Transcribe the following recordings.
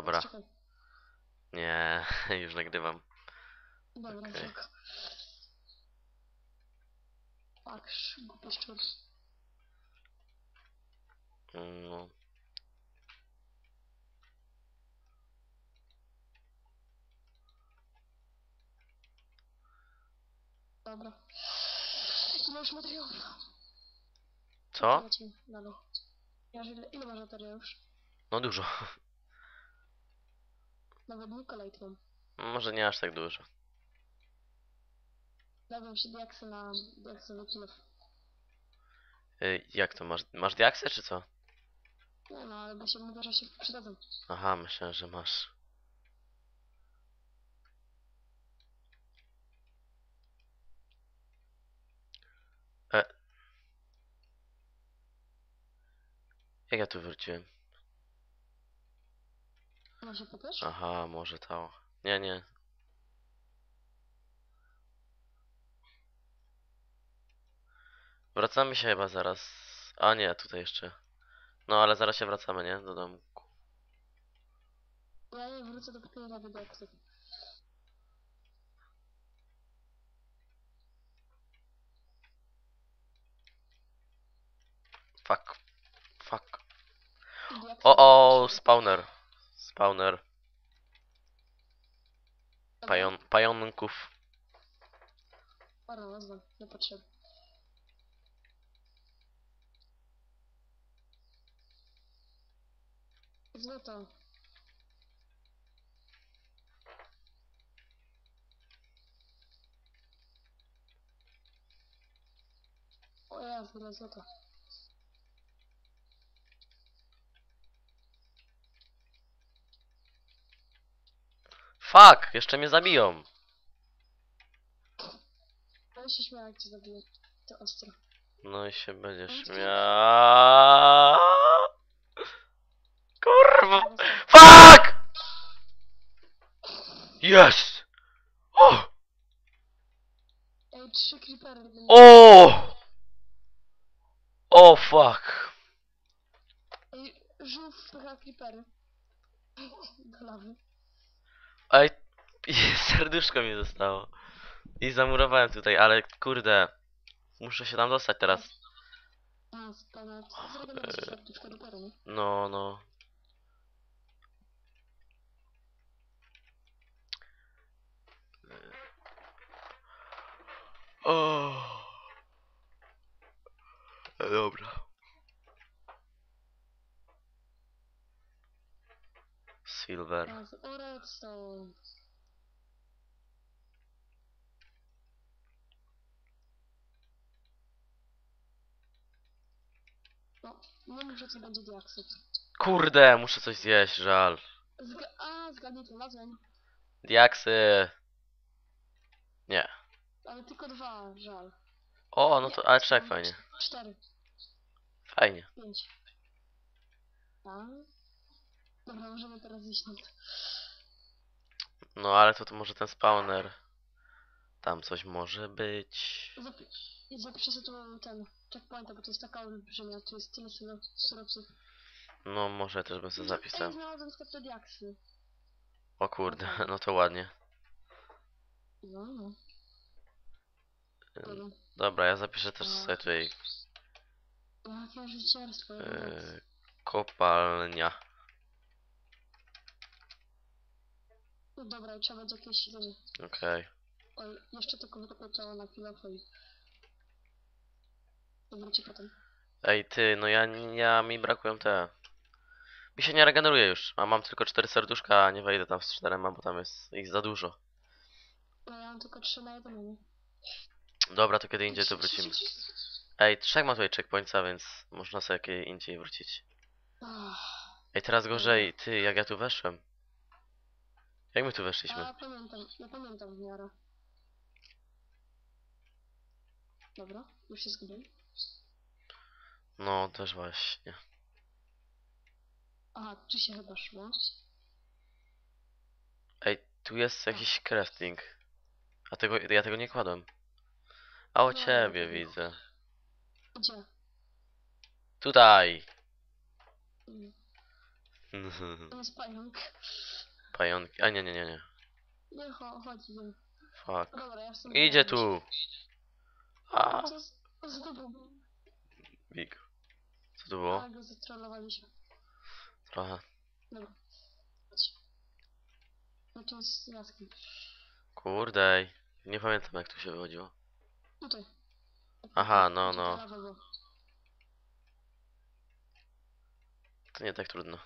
Dobra. Czekaj. Nie, już nagrywam. Dobra, Okej. tak. Patrz, głupi szczur. No. Dobra. Ile już materiałów? Co? Ja ile, ile masz materiałów? No dużo. Nawet kolej mam. Może nie aż tak dużo. Dawam się diaksy na diaksowy kilów. Ej, jak to? Masz, masz diaksę czy co? Nie no, ale bo się mówię, że się przydadzą. Aha, myślałem, że masz. E. Jak ja tu wróciłem? No się pytasz? Aha, może to. Nie, nie. Wracamy się chyba zaraz. A nie, tutaj jeszcze. No ale zaraz się wracamy, nie? Do domku. Ja nie wrócę do nie robię diaksów. Fuck. Fuck. O, o, spawner. Spawner. Pajon, pająków. Parę nazwa, niepotrzebne. Złoto. O ja, ile Fuck! Jeszcze mnie zabiją. Ale się śmiała, jak cię zabiję. To ostro. No i się będziesz miał. Kurwa! Fuck! Jest! O! Ej, trzy creepery. O! O fuck! Ej, żółw creepery. Do lawy. Ej, serduszko mi zostało. I zamurowałem tutaj, ale kurde. Muszę się tam dostać teraz. A, spada. Do nie? No, no. O. Dobra. Silver. Redstone. No, mów, że to będzie diaksy. Kurde, muszę coś zjeść, żal. Zga a, zgadnij to nazwę. Diaksy. Nie. Ale tylko dwa, żal. O, no to, ale trzech fajnie. Cztery, Fajnie. pięć. A? Dobra, możemy teraz iść na to. No, ale to, to może ten spawner. Tam coś może być. Sobie tu ten checkpointa, bo to jest taka olbrzymia, tu jest tyle syro- surowców. No, może też bym sobie Ej, zapisał. znalazłem tylko te diaksy. O kurde, no to ładnie. No, no. Dobra. Dobra, ja zapiszę też sobie tutaj Jakie życiarstwo, yy... yy, kopalnia. No dobra, trzeba będzie jakieś jedzenie. Okej. O, jeszcze tylko wykopię ciało na chwilę i... Dobra, ci potem. Ej, ty, no ja, ja mi brakują te. Mi się nie regeneruje już, a mam tylko cztery serduszka, a nie wejdę tam z czterema, bo tam jest ich za dużo. No ja mam tylko trzy na jedno, nie? Dobra, to kiedy indziej to wrócimy. Ej, trzech ma tutaj checkpointsa, więc można sobie kiedy indziej wrócić. Ach, Ej, teraz gorzej, ty, jak ja tu weszłem. Jak my tu weszliśmy? a pamiętam, ja pamiętam w miarę. Dobra, już się zgubiłem. No, też właśnie. Aha, tu się chyba szło. Ej, tu jest jakiś crafting. A tego, ja tego nie kładłem. A o No, ciebie no. widzę. Gdzie? Tutaj! Mm. To jest pająk. Pająki. A nie, nie, nie, nie. Cho chodź. Fuck. Dobra, ja chcę... Idzie tu. A, Co z, co z tobą? Big. Co to było? Go zatrollowaliśmy. Trochę. Dobra. Chodź. No to jest jaskiń. Kurde. Nie pamiętam jak tu się wychodziło. Tutaj. Aha, no, no. To nie tak trudno.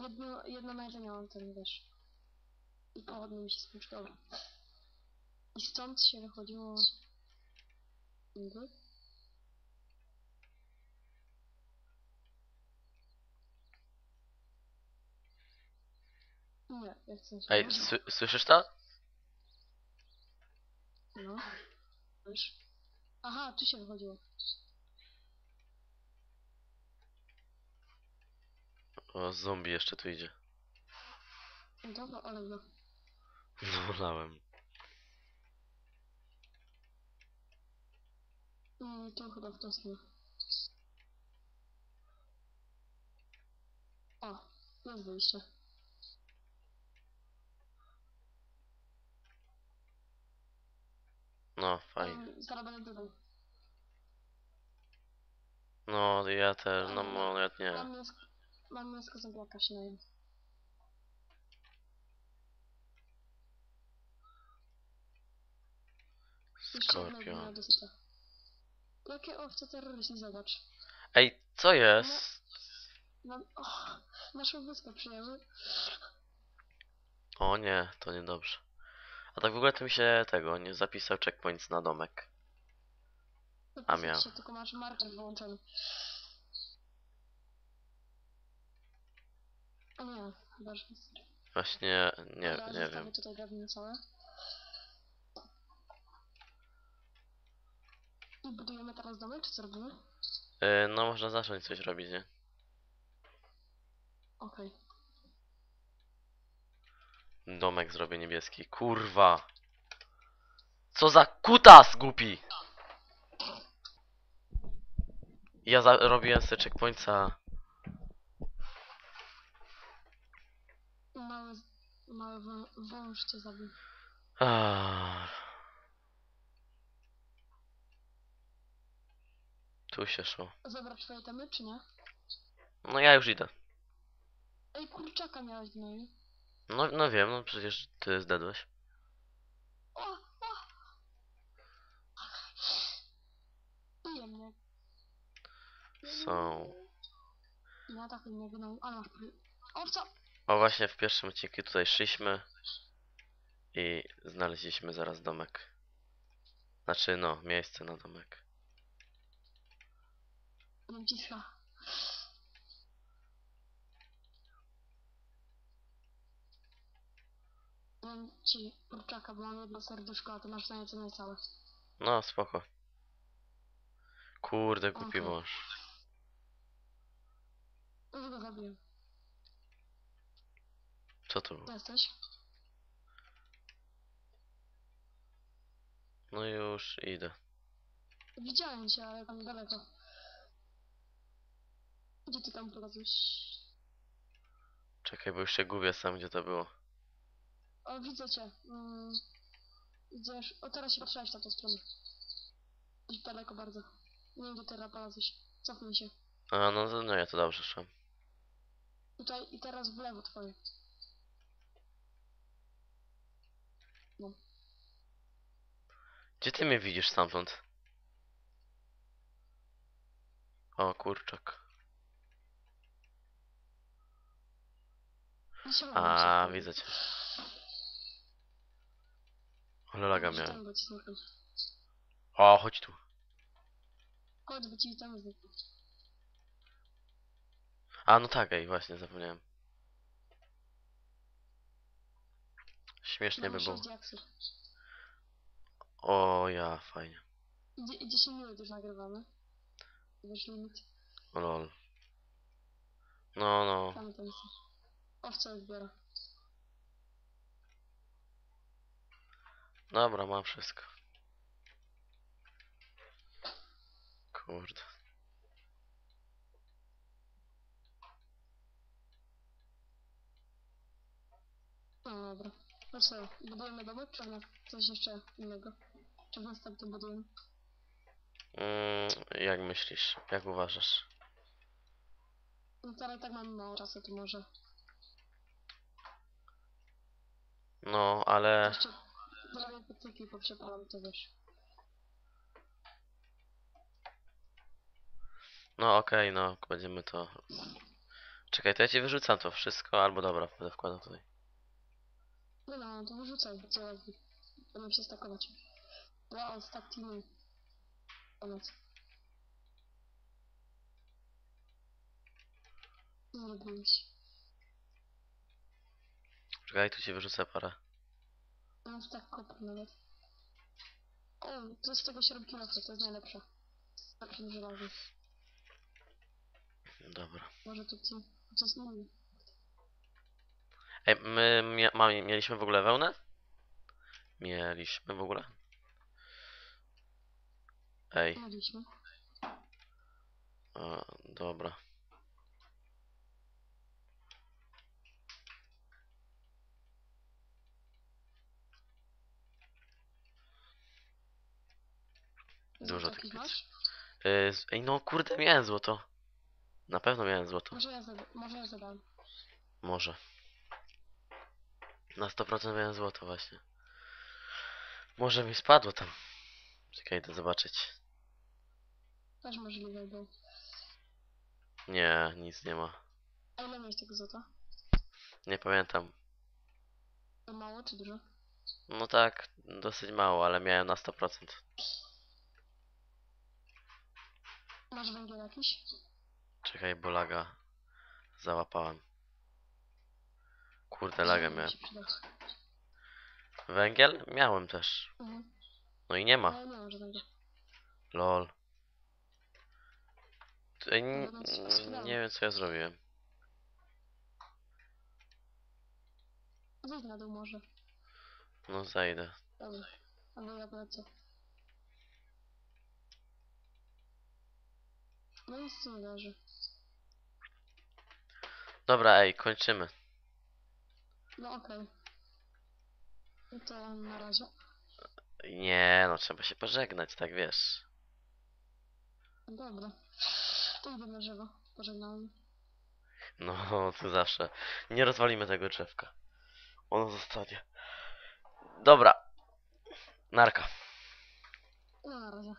Jedno, jedno jedzenie mam ten, wiesz. I pochodnie mi się skończy, dobra. I stąd się wychodziło... Niby? Nie, jak chcę się Ej, słyszysz to? No. Wiesz? Aha, tu się wychodziło. O, zombie jeszcze tu idzie. No Dobra, ale no. Wolałem. Mm, to chyba w tą stronę. O, jest wyjście. No, fajnie. Mm, Zaraz będę dodał. No, ja też, no, no, ja nie. Mam mięsko, mam mięsko zębiaka się najem. Jedno Skorpion. Jakie owce terrorysty, zobacz. Ej, co jest? Mam, oh, naszą wyspę przyjęły. O nie, to niedobrze. A tak w ogóle to mi się tego, nie zapisał checkpoints na domek. Zapisać miał. Tylko masz marker wyłączony. O nie, chyba że jest. Właśnie, nie, Dobra, nie zostawię wiem. tutaj drewno całe. I budujemy teraz domek, czy co robimy? Y, no, można zacząć coś robić, nie? Okej. Domek zrobię niebieski. Kurwa! Co za kutas głupi! Ja za robiłem sobie checkpointsa. Mały, mały wą- wąż cię zabił. Ah. Tu się szło. Zabrać twoje temy, czy nie? No ja już idę. Ej, kurczaka miałeś w nogi. No, no wiem, no przecież ty zdedłeś. O, o! Bije mnie. Są. Nie atakuj mnie, wyną, ale masz pry... Owca! O właśnie w pierwszym odcinku tutaj szliśmy i znaleźliśmy zaraz domek. Znaczy no, miejsce na domek. Wiem ciska. Dam ci kurczaka, bo mam jedno serduszko, a ty masz na jedzenie całe. No spoko. Kurde, głupi Okej. wąż. Już go zabiłem. Co to było? Jesteś? No już idę. Widziałem cię, ale tam daleko. Gdzie ty tam polazłeś? Czekaj, bo już się gubię sam, gdzie to było. O, widzę cię. Mm, idziesz... O, teraz się patrzyłeś na tą stronę. Gdzieś daleko bardzo. Nie gdzie teraz polazłeś. Cofnij się. A, no, to- no ja to dobrze szłem. Tutaj i teraz w lewo twoje. Gdzie ty mnie widzisz stamtąd? O, kurczak. Nie się A, widzę cię. Ale laga miałem. O, chodź tu. Chodź, bo ci tam. A, no tak, ej, właśnie, zapomniałem. Śmiesznie no, by było. Tak, o ja, fajnie. Dzie 10 minut już nagrywamy. Wiesz limit. Lol. No, no. Tam, tam. Owca odbiera. Dobra, mam wszystko. Kurde. No, dobra co, budujemy domek, czy na coś jeszcze innego? Czy w następnym budujemy? Mm, jak myślisz? Jak uważasz? No teraz tak mamy mało czasu, to może No, ale... jeszcze zrobię patyki poprzepalam to wiesz. No okej, no, będziemy to... Czekaj, to ja ci wyrzucam to wszystko, albo dobra, będę wkładał tutaj. No no, to wyrzucaj, co robi. Będę się stakować. Wow, stack teamy. Koniec. Co zrobiłeś? Czekaj, tu ci wyrzucę parę. Mam stack kopr nawet. O, to z tego się robi kilofy, to jest najlepsze. Lepsze niż żelazo. Dobra. Może to ci... To jest inny. Ej, my mia ma, mieliśmy w ogóle wełnę? Mieliśmy w ogóle? Ej, Mieliśmy. o, dobra. Dużo tych piec. masz? Ej, no kurde, miałem złoto. Na pewno miałem złoto. Może ja zadam. Może ja zadam. Może. Na 100% miałem złoto właśnie. Może mi spadło tam. Czekaj, idę zobaczyć. Też możliwe był. Nie, nic nie ma. A ile miałeś tego złota? Nie pamiętam. To mało czy dużo? No tak, dosyć mało, ale miałem na 100%. Masz węgiel jakiś? Czekaj, bo laga załapałem. Kurde, laga Mi miałem. się. Węgiel? Miałem też. Mhm. No i nie ma. Ale nie. Lol. No, co- co nie wiem co ja zrobiłem. Zejdź na dół może. No zajdę. Dobra. Albo ja polecę. No nic nie leży. Dobra, ej, kończymy. No okej. No to na razie. Nie, no trzeba się pożegnać, tak wiesz. Dobra. To idę na drzewo. Pożegnałem. No, tu zawsze. Nie rozwalimy tego drzewka. Ono zostanie. Dobra. Narka. No na razie.